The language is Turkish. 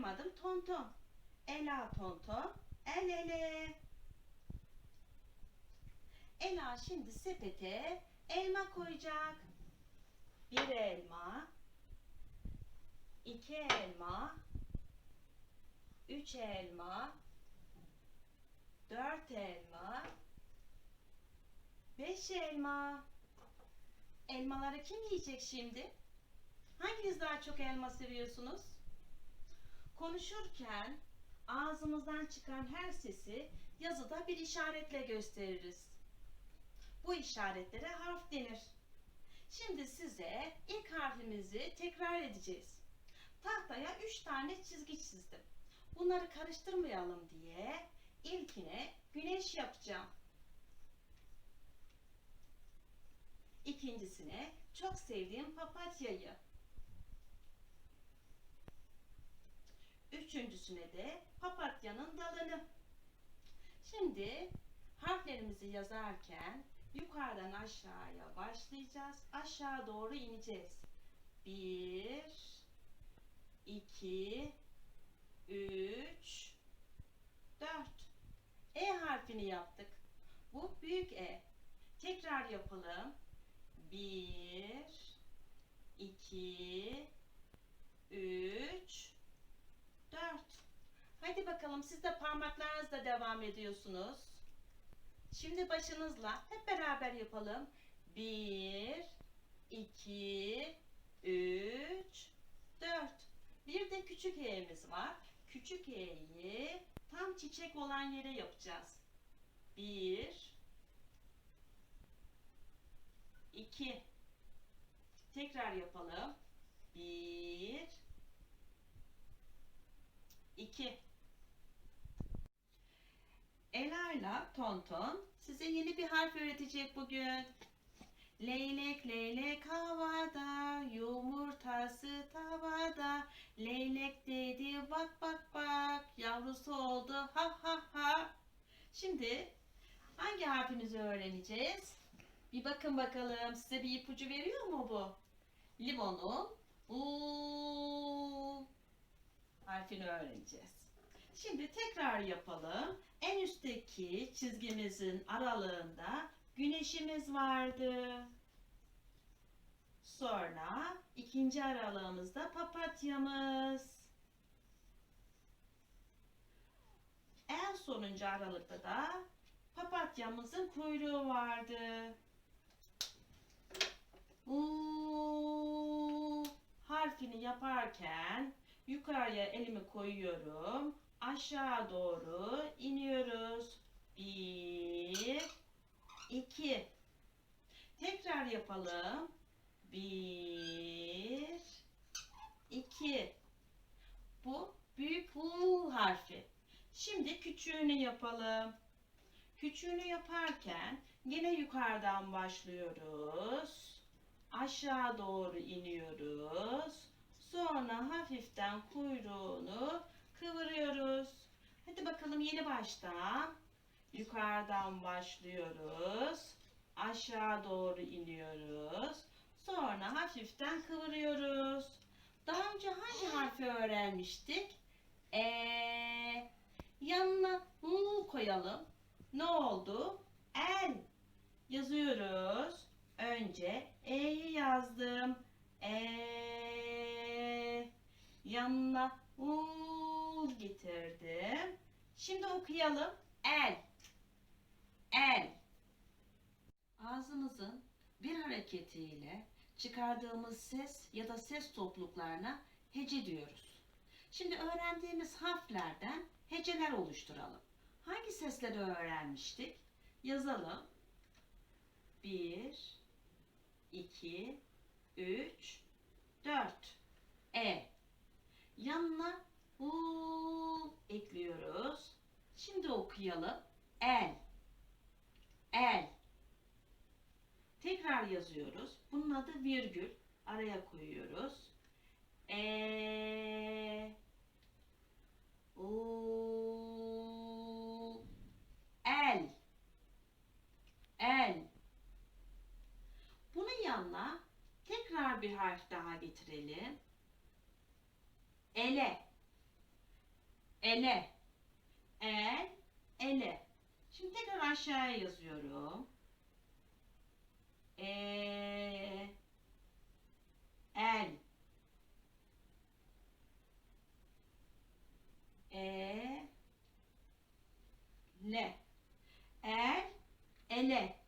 adım Tonton. Ela Tonton, el ele. Ela şimdi sepete elma koyacak. Bir elma, iki elma, üç elma, dört elma, beş elma. Elmaları kim yiyecek şimdi? Hanginiz daha çok elma seviyorsunuz? Konuşurken ağzımızdan çıkan her sesi yazıda bir işaretle gösteririz. Bu işaretlere harf denir. Şimdi size ilk harfimizi tekrar edeceğiz. Tahtaya üç tane çizgi çizdim. Bunları karıştırmayalım diye ilkine güneş yapacağım. İkincisine çok sevdiğim papatyayı. Üçüncüsüne de papatyanın dalını. Şimdi harflerimizi yazarken yukarıdan aşağıya başlayacağız. Aşağı doğru ineceğiz. Bir, iki, üç, dört. E harfini yaptık. Bu büyük E. Tekrar yapalım. Bir, iki, üç, dört. Hadi bakalım siz de parmaklarınızla devam ediyorsunuz. Şimdi başınızla hep beraber yapalım. 1, 2, 3, 4. Bir de küçük E'miz var. Küçük E'yi tam çiçek olan yere yapacağız. 1, 2. Tekrar yapalım. 1, 2. Elarla Tonton size yeni bir harf öğretecek bugün. Leylek leylek havada, yumurtası tavada. Leylek dedi bak bak bak, yavrusu oldu ha ha ha. Şimdi hangi harfimizi öğreneceğiz? Bir bakın bakalım size bir ipucu veriyor mu bu? Limonun u harfini öğreneceğiz. Şimdi tekrar yapalım. En üstteki çizgimizin aralığında güneşimiz vardı. Sonra ikinci aralığımızda papatyamız. En sonuncu aralıkta da papatyamızın kuyruğu vardı. U harfini yaparken yukarıya elimi koyuyorum. Aşağı doğru iniyoruz. Bir, iki. Tekrar yapalım. Bir, iki. Bu büyük U harfi. Şimdi küçüğünü yapalım. Küçüğünü yaparken yine yukarıdan başlıyoruz. Aşağı doğru iniyoruz. Sonra hafiften kuyruğunu kıvırıyoruz. Hadi bakalım yeni baştan. Yukarıdan başlıyoruz. Aşağı doğru iniyoruz. Sonra hafiften kıvırıyoruz. Daha önce hangi harfi öğrenmiştik? E yanına u koyalım. Ne oldu? El yazıyoruz. Önce e'yi yazdım. E yanına u getirdim. Şimdi okuyalım. El. El. Ağzımızın bir hareketiyle çıkardığımız ses ya da ses topluluklarına hece diyoruz. Şimdi öğrendiğimiz harflerden heceler oluşturalım. Hangi sesleri öğrenmiştik? Yazalım. 1 2 3 4 E Yanına u ekliyoruz. Şimdi okuyalım. El. El. Tekrar yazıyoruz. Bunun adı virgül. Araya koyuyoruz. E u el. El. Bunun yanına tekrar bir harf daha getirelim. Ele. Ele, el, ele. Şimdi tekrar aşağıya yazıyorum. E, el, e, le, el, ele.